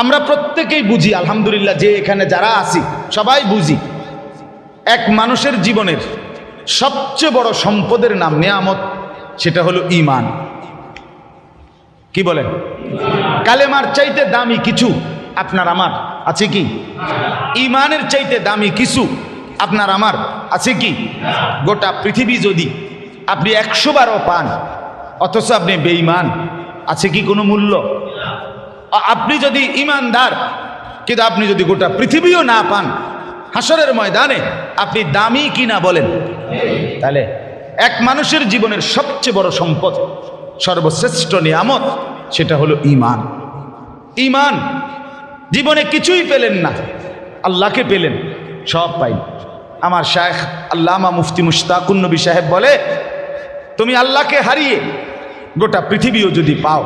আমরা প্রত্যেকেই বুঝি, আলহামদুলিল্লাহ, যে এখানে যারা আছি, সবাই বুঝি। এক মানুষের জীবনের সবচেয়ে বড় সম্পদের নাম নিয়ামত, সেটা হলো ইমান কি বলেন? কালেমার চাইতে দামি কিছু আপনার আমার আছে কি? ইমানের চাইতে দামি কিছু আপনার আমার আছে কি? গোটা পৃথিবী যদি আপনি একশো বারও পান, অথচ আপনি বেঈমান, আছে কি কোনো মূল্য? আপনি যদি ইমানদার, কিন্তু আপনি যদি গোটা পৃথিবীও না পান হাসরের ময়দানে আপনি দামি কি না বলেন? তাহলে এক মানুষের জীবনের সবচেয়ে বড় সম্পদ, সর্বশ্রেষ্ঠ নিয়ামত, সেটা হলো ইমান। ইমান, জীবনে কিছুই পেলেন না, আল্লাহকে পেলেন, সব পাই আমার শায়েখ আল্লামা মুফতি মুশতাকুন নবী সাহেব বলে, তুমি আল্লাহকে হারিয়ে গোটা পৃথিবীও যদি পাও,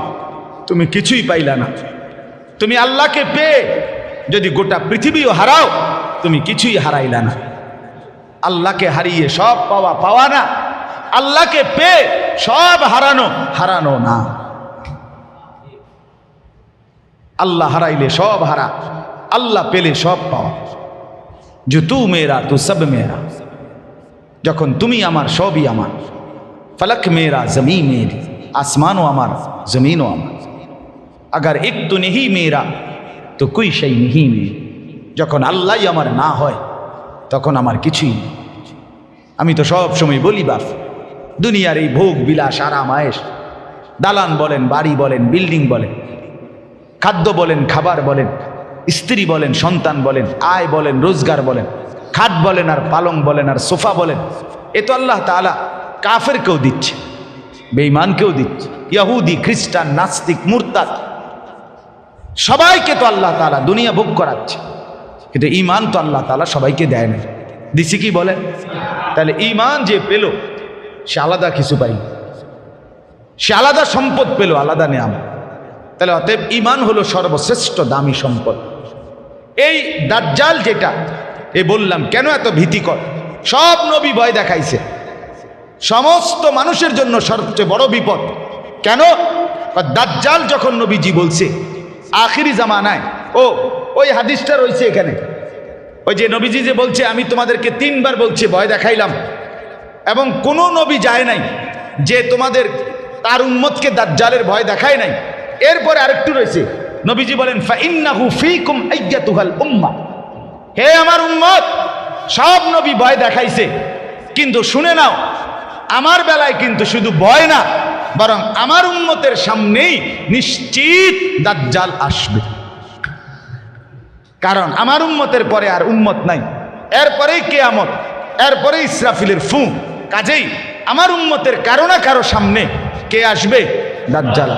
তুমি কিছুই পাইলা না। তুমি আল্লাহকে পেয়ে যদি গোটা পৃথিবীও হারাও, তুমি কিছুই হারাইলা না। আল্লাহকে হারিয়ে সব পাওয়া পাওয়া না। আল্লাহকে পেয়ে সব হারানো হারানো না। আল্লাহ হারাইলে সব হারা, আল্লাহ পেলে সব পাওয়া। যে তু মেরা তু সব মেরা যখন তুমি আমার, সবই আমার। ফলক মেরা জমি মেরি আসমানও আমার, জমিনও আমার। আগার একটু নেহি মেয়েরা, তো কুই সেই নেহি মেয়ে? যখন আল্লাহ আমার না হয়, তখন আমার কিছুই আমি তো সব সময় বলি, বাপ, দুনিয়ার এই ভোগ, বিলাস, আরাম আয়েস দালান বলেন, বাড়ি বলেন, বিল্ডিং বলেন, খাদ্য বলেন, খাবার বলেন, স্ত্রী বলেন, সন্তান বলেন, আয় বলেন, রোজগার বলেন, খাট বলেন আর পালং বলেন আর সোফা বলেন, এ তো আল্লাহ তালা কাফেরকেও দিচ্ছে, বেঈমানকেও দিচ্ছে, ইয়াহুদি, খ্রিস্টান, নাস্তিক, মুরতাদ সবাইকে তো আল্লাহ তালা দুনিয়া ভোগ করাচ্ছে। কিন্তু ইমান তো আল্লাহ তালা সবাইকে দেয় না দিছি কি বলে? তাহলে ইমান যে পেল, সে আলাদা কিছু পাই সে আলাদা সম্পদ পেল, আলাদা নেয়াম তাহলে অতএব ইমান হলো সর্বশ্রেষ্ঠ দামি সম্পদ। এই দাজ্জাল যেটা, এ বললাম, কেন এত ভীতিকর? সব নবী ভয় দেখাইছে। সমস্ত মানুষের জন্য সবচেয়ে বড় বিপদ। কেন? দাজ্জাল যখন নবীজি বলছে আখিরি জামানায়। ও, ওই হাদিসটা রয়েছে এখানে। ওই যে নবীজি যে বলছে, আমি তোমাদেরকে তিনবার বলছি, ভয় দেখাইলাম। এবং কোনো নবী যায় নাই যে তোমাদের তার উম্মতকে দাজ্জালের ভয় দেখায় নাই। এরপরে আরেকটু রয়েছে। নবীজি বলেন, ফাইন্নাহু ফীকুম হে আমার উম্মত, সব নবী ভয় দেখাইছে। কিন্তু শুনে নাও, আমার বেলায় কিন্তু শুধু ভয় না বরং আমার উন্মতের সামনেই নিশ্চিত দাজ্জাল আসবে। কারণ আমার উন্মতের পরে আর উন্মত নাই। এরপরেই কেয়ামত এরপরে ইসরাফিলের ফু কাজেই আমার উন্মতের কারও না কারও সামনে কে আসবে? দাজ্জাল।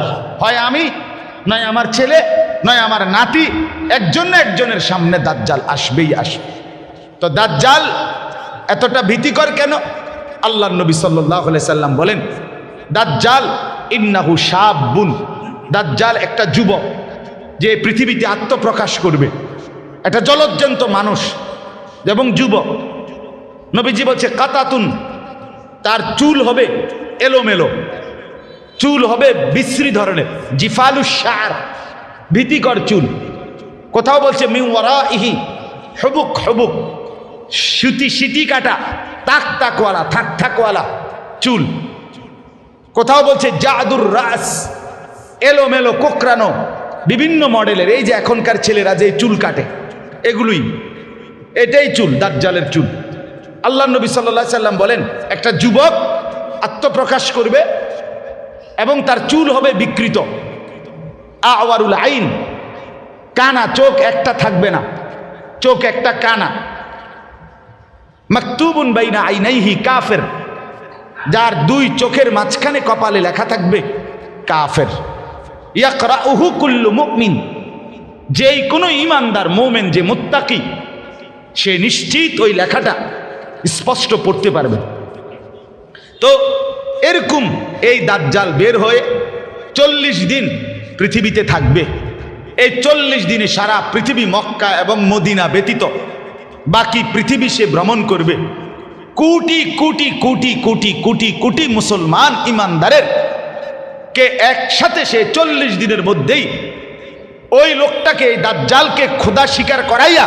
হয় আমি, নয় আমার ছেলে, নয় আমার নাতি, একজন না একজনের সামনে দাজ্জাল আসবেই আসবে। তো দাজ্জাল এতটা ভীতিকর কেন? আল্লাহ নবী সাল্লাহ সাল্লাম বলেন দাজ্জাল ইন্নাহু সাবুন দাজ্জাল একটা যুবক যে পৃথিবীতে আত্মপ্রকাশ করবে। একটা জলজ্জন্ত মানুষ এবং যুবক। নবীজি বলছে, কাতাতুন, তার চুল হবে এলোমেলো। চুল হবে বিশ্রী ধরনের। জিফালু সার ভীতিকর চুল। কোথাও বলছে মিওয়ারা ইহি হবুক হবুক। সুতি সিটি কাটা, তাক তাকওয়ালা, থাক থাকওয়ালা চুল। কোথাও বলছে, জাদুর রাস, এলোমেলো কোকরানো বিভিন্ন মডেলের, এই যে এখনকার ছেলেরা যে চুল কাটে, এগুলোই। এটাই চুল, দাজ্জালের চুল। আল্লাহ নবী সাল্লাহ সাল্লাম বলেন, একটা যুবক আত্মপ্রকাশ করবে এবং তার চুল হবে বিকৃত। আওয়ারুল আইন, কানা, চোখ একটা থাকবে না। চোখ একটা কানা। মাকতুবুন বাইনা আইনাইহি কাফের। যার দুই চোখের মাঝখানে কপালে লেখা থাকবে কাফের। ইয়াকরাউহু কুল্লু মুমিন। যেই কোনো ইমানদার, মোমেন, যে মুত্তাকি, সে নিশ্চিত ওই লেখাটা স্পষ্ট পড়তে পারবে। তো এরকম এই দাজ্জাল বের হয়ে চল্লিশ দিন পৃথিবীতে থাকবে। এই চল্লিশ দিনে সারা পৃথিবী মক্কা এবং মদিনা ব্যতীত বাকি পৃথিবী সে ভ্রমণ করবে। কোটি কোটি কোটি কোটি কোটি কোটি মুসলমান ইমানদারের কে একসাথে সে চল্লিশ দিনের মধ্যেই ওই লোকটাকে দাজ্জালকে খোদা স্বীকার করাইয়া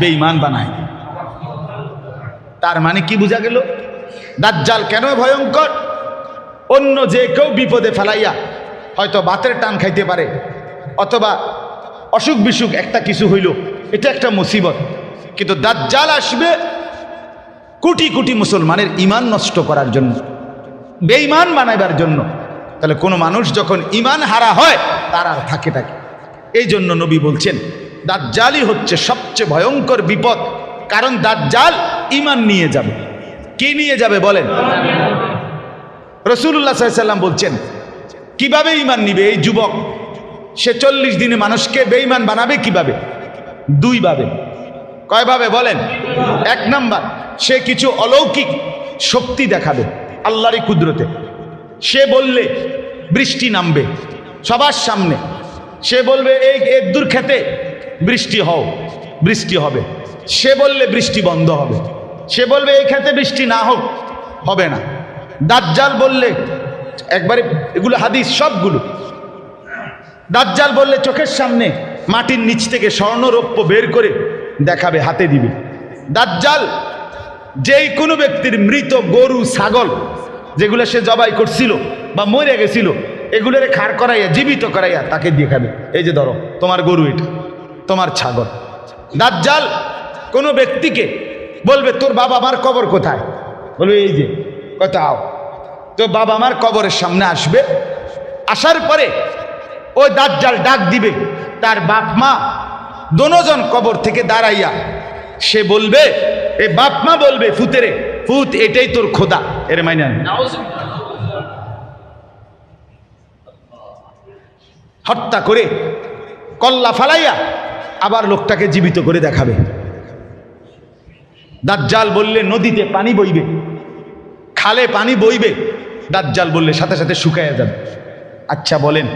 বেঈমান বানায়। তার মানে কি বোঝা গেল? দাজ্জাল কেন ভয়ঙ্কর? অন্য যে কেউ বিপদে ফেলাইয়া হয়তো বাতের টান খাইতে পারে, অথবা অসুখ বিসুখ একটা কিছু হইল, এটা একটা মুসিবত। কিন্তু দাজ্জাল আসবে কোটি কোটি মুসলমানের ইমান নষ্ট করার জন্য, বেঈমান বানাইবার জন্য। তাহলে কোনো মানুষ যখন ইমান হারা হয়, তার আর থাকে থাকে এই জন্য নবী বলছেন, দাজ্জালই হচ্ছে সবচেয়ে ভয়ঙ্কর বিপদ, কারণ দাজ্জাল ইমান নিয়ে যাবে। কি নিয়ে যাবে বলেন? রসুল্লাহ সাল্লাম বলছেন, কীভাবে ইমান নিবে এই যুবক? সে চল্লিশ দিনে মানুষকে বেঈমান বানাবে কীভাবে? দুইভাবে। কয়ভাবে বলেন? এক নাম্বার সে কিছু অলৌকিক শক্তি দেখাবে আল্লাহরই কুদরতে। সে বললে, বৃষ্টি নামবে সবার সামনে। সে বলবে, এই এদুর খেতে বৃষ্টি হও, বৃষ্টি হবে। সে বললে, বৃষ্টি বন্ধ হবে। সে বলবে, এই খেতে বৃষ্টি না হোক, হবে না। দাজ্জাল বললে, একবারে এগুলো হাদিস সবগুলো। দাজ্জাল বললে, চোখের সামনে মাটির নিচ থেকে স্বর্ণরৌপ্য বের করে দেখাবে, হাতে দিবে। দাজ্জাল যেই কোনো ব্যক্তির মৃত গরু, ছাগল, যেগুলো সে জবাই করছিল বা মরে গেছিল, এগুলোর খাড় করাইয়া, জীবিত করাইয়া তাকে দিয়ে খাবে। এই যে ধরো, তোমার গরু এটা, তোমার ছাগল। দাজ্জাল কোনো ব্যক্তিকে বলবে, তোর বাবা মার কবর কোথায়? বলবে, এই যে কোথাও তো বাবা মার কবরের সামনে আসবে, আসার পরে ওই দাজ্জাল ডাক দিবে, তার বাপ মা, দোনোজন কবর থেকে দাঁড়াইয়া সে বলবে, এ বাপ মা বলবে ফুতেরে ফুত, এটাই তোর খোদা। এর মাইনে। হত্যা করে কল্লা ফালাইয়া আবার লোকটাকে জীবিত করে দেখাবে। দাজ্জাল বললে, নদীতে পানি বইবে, খালে পানি বইবে। দাজ্জাল বললে, সাথে সাথে শুকাইয়া যাবে। আচ্ছা বলেন,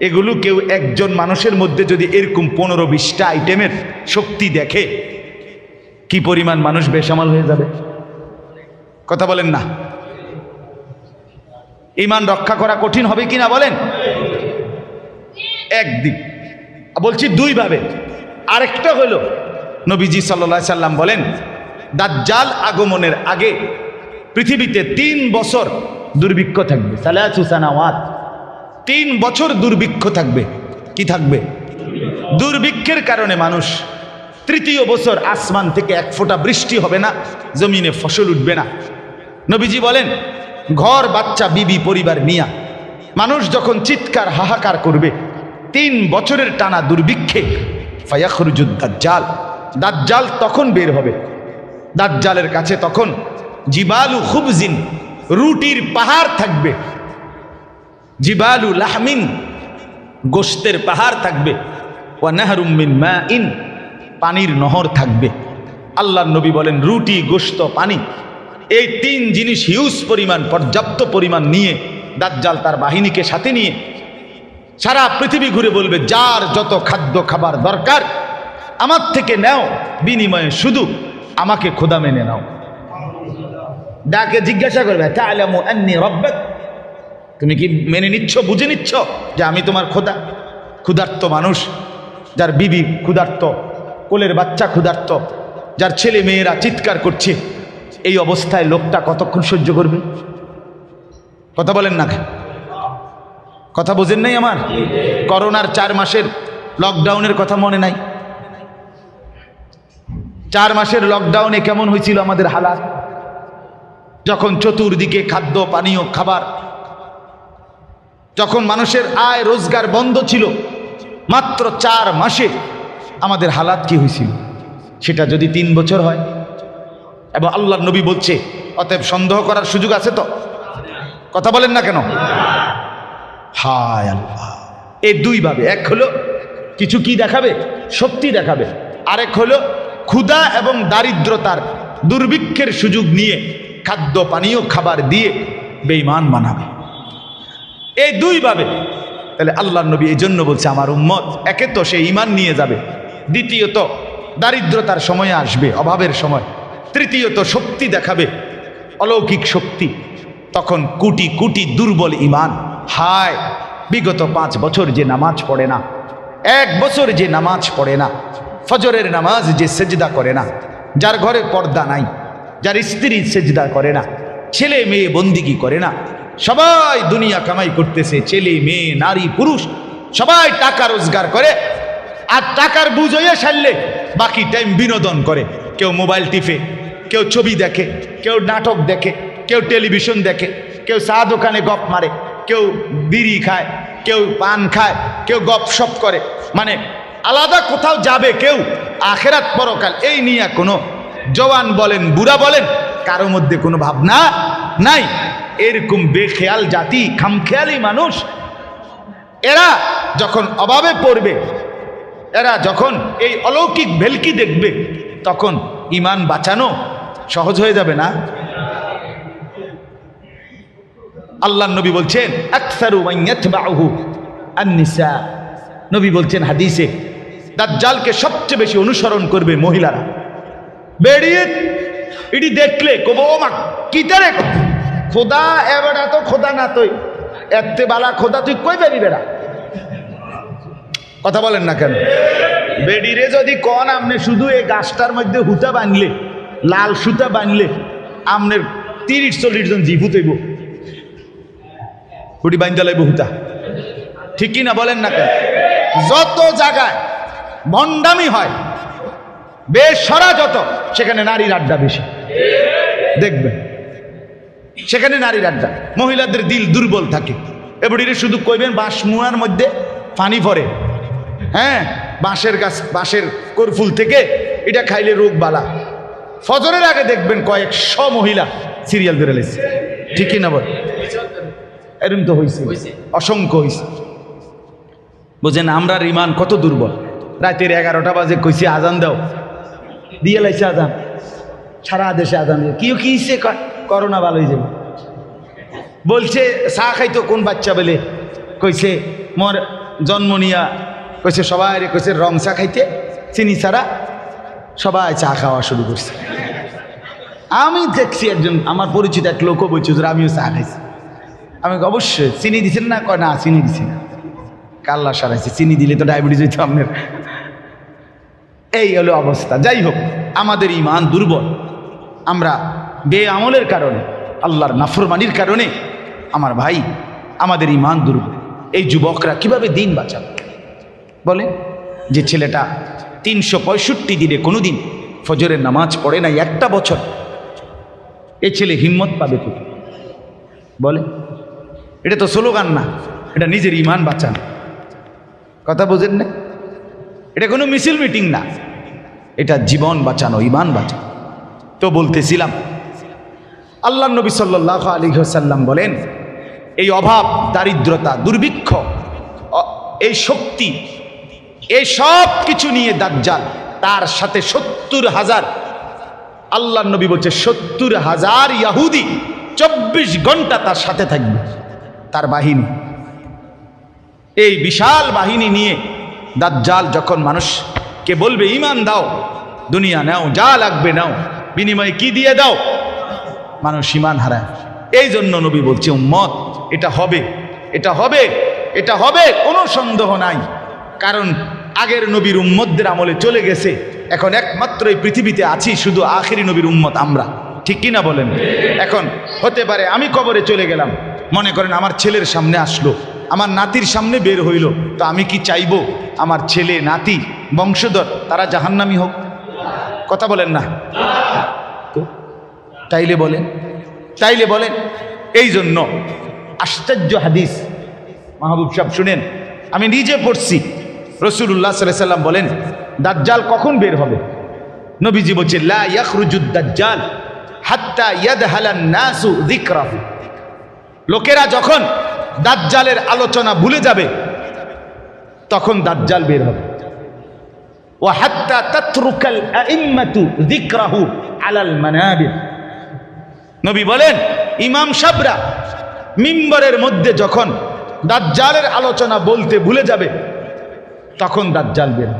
এগুলো কেউ একজন মানুষের মধ্যে যদি এরকম পনেরো বিশটা আইটেমের শক্তি দেখে কি পরিমাণ মানুষ বেসামাল হয়ে যাবে? কথা বলেন না। ইমান রক্ষা করা কঠিন হবে কিনা বলেন? একদিক বলছি দুইভাবে। আরেকটা হলো, নবীজি সাল্লা সাল্লাম বলেন, দাজ্জাল আগমনের আগে পৃথিবীতে তিন বছর দুর্ভিক্ষ থাকবে। সালাচুসানাওয়াত তিন বছর দুর্ভিক্ষ থাকবে। কি থাকবে? দুর্ভিক্ষের কারণে মানুষ তৃতীয় বছর আসমান থেকে এক ফোঁটা বৃষ্টি হবে না, জমিনে ফসল উঠবে না। নবীজি বলেন, ঘর, বাচ্চা, বিবি, পরিবার নিয়া। মানুষ যখন চিৎকার, হাহাকার করবে, তিন বছরের টানা দুর্ভিক্ষে ফায়াখরুজুদ দাজ্জাল। দাজ্জাল তখন বের হবে। দাজ্জালের কাছে তখন জিবালু খুবজিন, রুটির পাহাড় থাকবে। জিবালু লাহমিন, গোস্তের পাহাড় থাকবে। ওয়া নাহরুমিন মা ইন পানির নহর থাকবে। আল্লাহ নবী বলেন, রুটি গোস্ত পানি, এই তিন জিনিস হিউজ পরিমাণ, পর্যাপ্ত পরিমাণ নিয়ে দাজ্জাল তার বাহিনীকে সাথে নিয়ে সারা পৃথিবী ঘুরে বলবে, যার যত খাদ্য খাবার দরকার, আমার থেকে নেও, বিনিময়ে শুধু আমাকে খোদা মেনে নাও। ডাকে জিজ্ঞাসা করবে রব্বাক? তুমি কি মেনে নিচ্ছ, বুঝে নিচ্ছ যে আমি তোমার খোদা ক্ষুধার্ত মানুষ, যার বিবি ক্ষুধার্ত কোলের বাচ্চা ক্ষুধার্ত, যার ছেলে মেয়েরা চিৎকার করছে। এই অবস্থায় লোকটা কতক্ষণ সহ্য করবে? কথা বলেন না কথা বোঝেন নাই আমার? করোনার চার মাসের লকডাউনের কথা মনে নাই। চার মাসের লকডাউনে কেমন হয়েছিল আমাদের হালাত? যখন চতুর্দিকে খাদ্য, পানীয়, খাবার, যখন মানুষের আয় রোজগার বন্ধ ছিল, মাত্র চার মাসে আমাদের হালাত কি হয়েছিল সেটা যদি তিন বছর হয়। এবং আল্লাহ নবী বলছে, অতএব সন্দেহ করার সুযোগ আছে তো? কথা বলেন না কেন? হায় আল্লাহ। এই দুইভাবে এক হলো কিছু কি দেখাবে? শক্তি দেখাবে। আরেক হলো ক্ষুধা এবং দারিদ্রতার দুর্ভিক্ষের সুযোগ নিয়ে খাদ্য, পানীয়, খাবার দিয়ে বেইমান বানাবে এই দুইভাবে তাহলে আল্লাহ নবী এই জন্য বলছে, আমার উম্মত, একে তো সে ইমান নিয়ে যাবে। দ্বিতীয়ত দারিদ্রতার সময় আসবে, অভাবের সময়। তৃতীয়ত শক্তি দেখাবে, অলৌকিক শক্তি। তখন কুটি কুটি দুর্বল ইমান হায়, বিগত পাঁচ বছর যে নামাজ পড়ে না, এক বছর যে নামাজ পড়ে না, ফজরের নামাজ যে সেজদা করে না, যার ঘরে পর্দা নাই, যার স্ত্রী সেজদা করে না, ছেলে মেয়ে বন্দিগি করে না, সবাই দুনিয়া কামাই করতেছে, ছেলে মেয়ে, নারী, পুরুষ, সবাই টাকা রোজগার করে আর টাকার বুঝ হয়ে সারলে বাকি টাইম বিনোদন করে। কেউ মোবাইল টিপে, কেউ ছবি দেখে, কেউ নাটক দেখে, কেউ টেলিভিশন দেখে, কেউ চা দোকানে গপ মারে, কেউ বিড়ি খায়, কেউ পান খায়, কেউ গপ সপ করে। মানে আলাদা কোথাও যাবে কেউ, আখেরাত পরকাল, এই নিয়ে কোনো জওয়ান বলেন, বুড়া বলেন, কারও মধ্যে কোনো ভাবনা নাই। এরকম বেখেয়াল জাতি, খামখেয়ালি মানুষ, এরা যখন অভাবে পড়বে এরা যখন এই অলৌকিক ভেলকি দেখবে, তখন ইমান বাঁচানো সহজ হয়ে যাবে না? আল্লাহ নবী বলছেন আন-নিসা নবী বলছেন হাদিসে, দাজ্জালকে সবচেয়ে বেশি অনুসরণ করবে মহিলারা। বেরিয়ে এটি দেখলে কব মা কিতারে খোদা, এবারে তো খোদা না তুই। এতে বালা খোদা, তুই কই বেরি বেড়া কথা বলেন না কেন? বেডিরে যদি কন, আপনি শুধু এই গাছটার মধ্যে হুতা বানলে লাল সুতা বানলে আপনার তিরিশ চল্লিশ জন জিভু তৈব হুটি বান্ধা লাগবে হুতা। ঠিক কি না বলেন না কেন? যত জায়গায় ভণ্ডামি হয়, বেসরা যত, সেখানে নারীর আড্ডা বেশি। দেখবেন, সেখানে নারীর আড্ডা। মহিলাদের দিল দুর্বল থাকে। এবারে শুধু কইবেন, বাঁশ মুয়ার মধ্যে পানি পড়ে হ্যাঁ বাঁশের গাছ বাঁশের করফুল থেকে এটা খাইলে রোগ বালা। ফজরের আগে দেখবেন কয়েকশো মহিলা সিরিয়াল ধরে লেছে। ঠিকই না বল? এরম তো হয়েছে অসংখ্য হয়েছে বুঝেন আমরা ইমান কত দুর্বল। রাতের এগারোটা বাজে কইছি আজান দাও। দিয়ে লাইছে আজান। সারা দেশে আজান দিয়ে কেউ কি হিসে করোনা ভালো হয়ে যাবে বলছে চা খাইতো কোন বাচ্চা বলে? কইছে মোর জন্ম নিয়া কইছে, সবাই রে কইছে, রং চা খাইতে? চিনি ছাড়া সবাই চা খাওয়া শুরু করছে। আমি দেখছি একজন, আমার পরিচিত এক লোকও বলছে আমিও চা খাইছি। আমি অবশ্যই, চিনি দিছেন না? কয়, না, চিনি দিছি না। কাল্লা সারাইছে চিনি দিলে তো ডায়াবেটিস হইতো আপনার। এই হলো অবস্থা। যাই হোক, আমাদের ইমান দুর্বল। আমরা বে আমলের কারণে, আল্লাহর নাফরমানির কারণে, আমার ভাই, আমাদের ইমান দুর্বল। এই যুবকরা কীভাবে দিন বাঁচাবে? বলে যে ছেলেটা তিনশো পঁয়ষট্টি দিনে কোনো দিন ফজরের নামাজ পড়ে নাই একটা বছর। এ ছেলে হিম্মত পাবে কোথায়? বলে, এটা তো স্লোগান না, এটা নিজের ইমান বাঁচান। কথা বোঝেন না? এটা কোনো মিছিল মিটিং না, এটা জীবন বাঁচানো, ইমান বাঁচানো। তো বলতেছিলাম আল্লাহ নবী সাল্লাহ আলী সাল্লাম বলেন, এই অভাব, দারিদ্রতা, দুর্ভিক্ষ এই শক্তি এই সব কিছু নিয়ে দাজ্জাল, তার সাথে সত্তর হাজার। আল্লাহ নবী বলছে, সত্তর হাজার ইয়াহুদি চব্বিশ ঘণ্টা তার সাথে থাকবে, তার বাহিনী। এই বিশাল বাহিনী নিয়ে দাজ্জাল যখন মানুষকে বলবে, ইমান দাও, দুনিয়া নাও, যা লাগবে নাও, বিনিময়ে কি দিয়ে দাও? মানুষ ইমান হারায়। এই জন্য নবী বলছে, উম্মত, এটা হবে এটা হবে এটা হবে, কোনো সন্দেহ নাই। কারণ আগের নবীর উম্মতদের আমলে চলে গেছে। এখন একমাত্র এই পৃথিবীতে আছি, শুধু আখেরি নবীর উম্মত আমরা। ঠিক কিনা বলেন? এখন হতে পারে আমি কবরে চলে গেলাম। মনে করেন আমার ছেলের সামনে আসলো, আমার নাতির সামনে বের হইল। তো আমি কি চাইব? আমার ছেলে, নাতি, বংশধর, তারা জাহান্নামি হোক। কথা বলেন না। তো তাইলে বলেন তাইলে বলেন। এই জন্য আশ্চর্য হাদিস। মাহবুব সাহেব শুনেন, আমি নিজে পড়ছি। রসুল্লাহ সাল্লাহ সাল্লাম বলেন, দাজ্জাল কখন বের হবে? নবীজি বলছে দাজ্জাল হাত্তা নাসু যিকরাহু। লোকেরা যখন দাজ্জালের আলোচনা ভুলে যাবে, তখন দাজ্জাল বের হবে। ও হাত্তা তাতরুকাল আইম্মাতু যিকরাহু আলাল মানাবির নবী বলেন, ইমাম সাবরা মিম্বরের মধ্যে যখন দাজ্জালের আলোচনা বলতে ভুলে যাবে তখন দাজ্জাল বের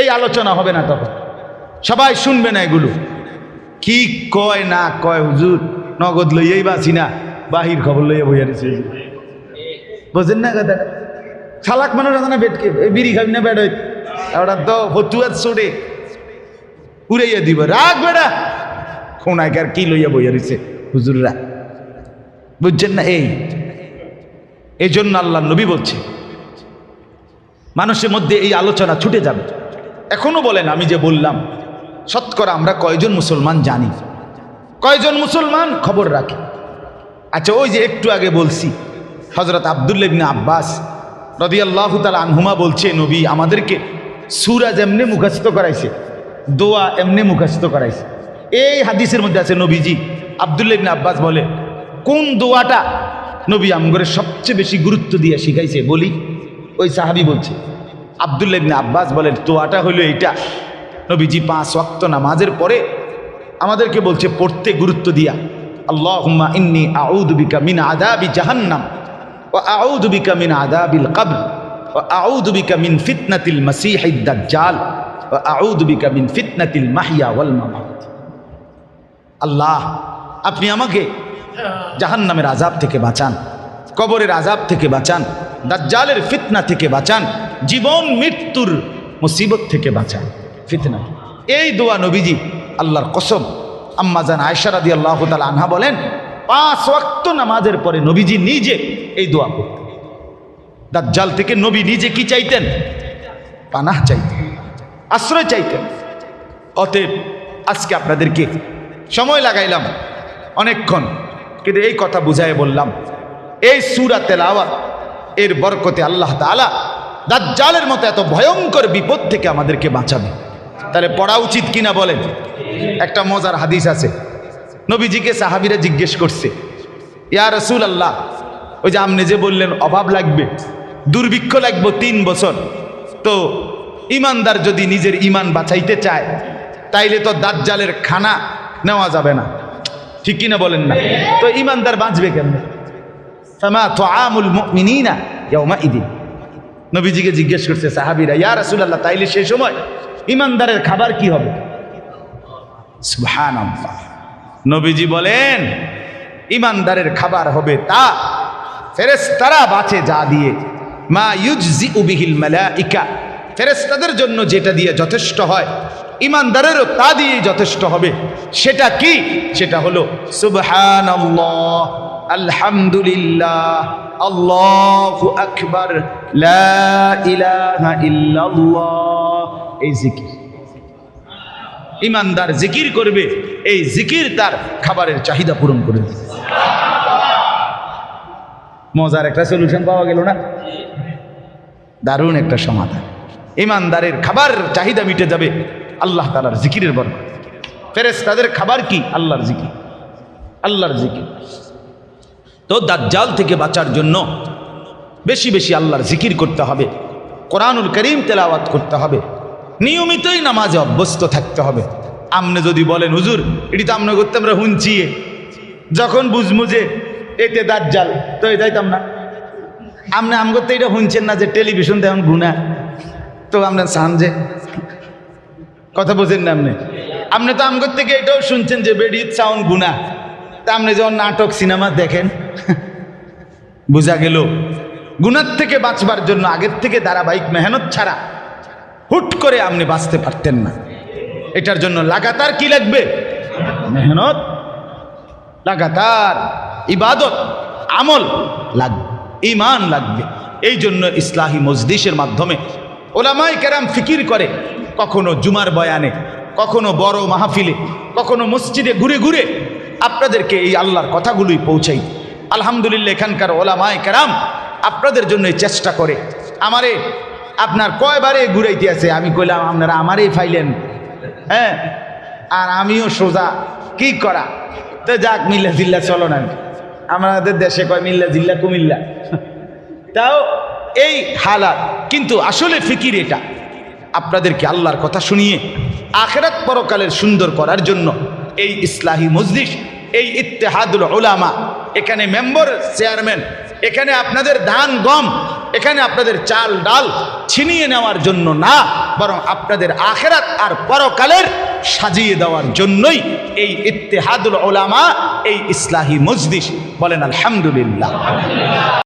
এই আলোচনা হবে না তখন। সবাই শুনবে না এগুলো। কি কয়, না কয়, হুজুর, নগদ লইয়াই বাঁচি না, বাহির খবর লইয়া বইয়া দিছে। বোঝেন না কথা? শালাক মানুষ আছে না বেটকে? বিড়ি খাবি না বেড ওটা তো ফতুয়ার চড়ে উড়াইয়া দিব। রাগ বেড়া। কোনাইকার কি লইয়া বইয়া রয়েছে হুজুররা। বুঝছেন না? এই। এই জন্য আল্লাহ নবী বলছে মানুষের মধ্যে এই আলোচনা ছুটে যাবে। এখনও বলেন, আমি যে বললাম, শতকরা আমরা কয়জন মুসলমান জানি? কয়জন মুসলমান? খবর রাখি। আচ্ছা ওই যে একটু আগে বলছি হজরত আবদুল্লিবনে আব্বাস রদিয়াল্লাহ তাল আনহুমা বলছে, নবী, আমাদেরকে সুরাজ এমনি মুখস্থ করাইছে, দোয়া এমনি মুখস্থ করাইছে। এই হাদিসের মধ্যে আছে, নবীজি আবদুল্লিবনে আব্বাস বলে, কোন দোয়াটা নবী আমগরের সবচেয়ে বেশি গুরুত্ব দিয়ে শিখাইছে, বলি? ওই সাহাবি বলছে আবদুল্লিবনে আব্বাস বলেন দোয়াটা হলো এইটা। নবীজি পাঁচ ওয়াক্ত নামাজের পরে আমাদেরকে বলছে, পড়তে গুরুত্ব দিয়া, আল্লাহুম্মা ইন্নি আউযু বিকা মিন আযাবি জাহান্নাম ও আউযু বিকা মিন আযাবিল কবর, ওয়া আউযু বিকা মিন ফিতনাতিল মাসীহিদ দাজ্জাল, ওয়া আউযু বিকা মিন ফিতনাতিল মাহিয়া ওয়াল মামাত। আল্লাহ, আপনি আমাকে জাহান্নামের আযাব থেকে বাঁচান। কবরের আজাব থেকে বাঁচান, দাজ্জালের ফিতনা থেকে বাঁচান, জীবন মৃত্যুর মুসিবত থেকে বাঁচান। ফিতনা। এই দোয়া নবীজি আল্লাহর কসম। আম্মাজান আয়সারাদি আল্লাহ তাল আনহা বলেন, পাঁচ ওয়াক্ত নামাজের পরে নবীজি নিজে এই দোয়া করতেন। দাজ্জাল থেকে নবী নিজে কি চাইতেন? পানাহ চাইতেন, আশ্রয় চাইতেন। অতএব আজকে আপনাদেরকে সময় লাগাইলাম, অনেকক্ষণ। কিন্তু এই কথা বুঝাই বললাম এই সুরা তেলাওয়াত, এর বরকতে আল্লাহ তাআলা দাজ্জালের মতো এত ভয়ঙ্কর বিপদ থেকে আমাদেরকে বাঁচাবে। তাহলে পড়া উচিত কিনা বলেন? একটা মজার হাদিস আছে। নবীজিকে সাহাবিরা জিজ্ঞেস করছে, ইয়া রসুল আল্লাহ ওই যে আপনি যে বললেন অভাব লাগবে, দুর্ভিক্ষ লাগবে তিন বছর, তো ইমানদার যদি নিজের ইমান বাঁচাইতে চায়, তাইলে তো দাজ্জালের খানা নেওয়া যাবে না। ঠিক কিনা বলেন না? তো ইমানদার বাঁচবে কেমনে? ফামা তুআমুল মুমিনিনা ইয়াউমাইদিন। নবীজিকে জিজ্ঞেস করছে সাহাবীরা, ইয়া রাসূলুল্লাহ, তাইলে সেই সময় ইমানদারের খাবার কি হবে? নবীজি বলেন, ইমানদারের খাবার হবে তা, ফেরেশতারা বাঁচে যা দিয়ে। মা ইউজজি বিহিল মালাইকা, ফেরেশতাদের জন্য যেটা দিয়ে যথেষ্ট হয় ইমানদারেরও তা দিয়েই যথেষ্ট হবে। সেটা কি? সেটা হলো, সুবহানাল্লাহ, আলহামদুলিল্লাহ, আল্লাহু আকবার এই জিকির। ইমানদার জিকির করবে, এই জিকির তার খাবারের চাহিদা পূরণ করে দেবে। মজার একটা সলিউশন পাওয়া গেল না? দারুণ একটা সমাধান। ইমানদারের খাবার চাহিদা মিটে যাবে। আল্লাহ তালার জিকিরের বর্গ ফেরেস তাদের খাবার কি? আল্লাহর জিকির। আল্লাহর জিকির। তো দাজ্জাল থেকে বাঁচার জন্য বেশি বেশি আল্লাহর জিকির করতে হবে, কোরআনুল করিম তেলাওয়াত করতে হবে, নিয়মিতই নামাজে অভ্যস্ত থাকতে হবে। আমনে যদি বলেন, হুজুর, এটি তো আমরা করতে আমরা হুঁচি যখন বুঝব যে এতে দাজ্জাল, তো যাইতাম না আপনি আম করতে এটা শুনছেন না যে টেলিভিশন দেখুন গুণা তো আমরা চান যে কথা বোঝেন না আপনি? আপনি তো আমগর থেকে এটাও শুনছেন যে বেডিত সাউন্ড গুণা। তা আপনি যখন নাটক, সিনেমা দেখেন, বোঝা গেল। গুণার থেকে বাঁচবার জন্য, আগের থেকে ধারাবাহিক মেহনত ছাড়া হুট করে আপনি বাঁচতে পারতেন না। এটার জন্য লাগাতার কি লাগবে? মেহনত, লাগাতার ইবাদত, আমল লাগবে ইমান লাগবে। এই জন্য ইসলাহী মজলিসের মাধ্যমে ওলামাই কেরাম ফিকির করে, কখনো জুমার বয়ানে, কখনো বড় মাহফিলে, কখনো মসজিদে ঘুরে ঘুরে আপনাদেরকে এই আল্লাহর কথাগুলোই পৌঁছাই। আলহামদুলিল্লাহ, এখানকার ওলামায় কেরাম আপনাদের জন্য চেষ্টা করে। আমারে, আপনার কয়বারে ঘুরাইতে আছে? আমি কইলাম, আপনারা আমারই ফাইলেন। হ্যাঁ? আর আমিও সোজা, কি করা? তো যাক মিল্লা জিল্লা চলো না। আমাদের দেশে কয় মিল্লা জিল্লা কুমিল্লা। তাও এই হালাত, কিন্তু আসলে ফিকির এটা। আপনাদেরকে আল্লাহর কথা শুনিয়ে আখেরাত পরকালের সুন্দর করার জন্য এই ইসলাহী মজলিস, এই ইত্তেহাদুল ওলামা এখানে মেম্বার, চেয়ারম্যান, এখানে আপনাদের ধান, গম, এখানে আপনাদের চাল, ডাল ছিনিয়ে নেওয়ার জন্য না, বরং আপনাদের আখেরাত আর পরকালের সাজিয়ে দেওয়ার জন্যই এই ইত্তেহাদুল ওলামা এই ইসলাহী মজলিস বলেন আলহামদুলিল্লাহ।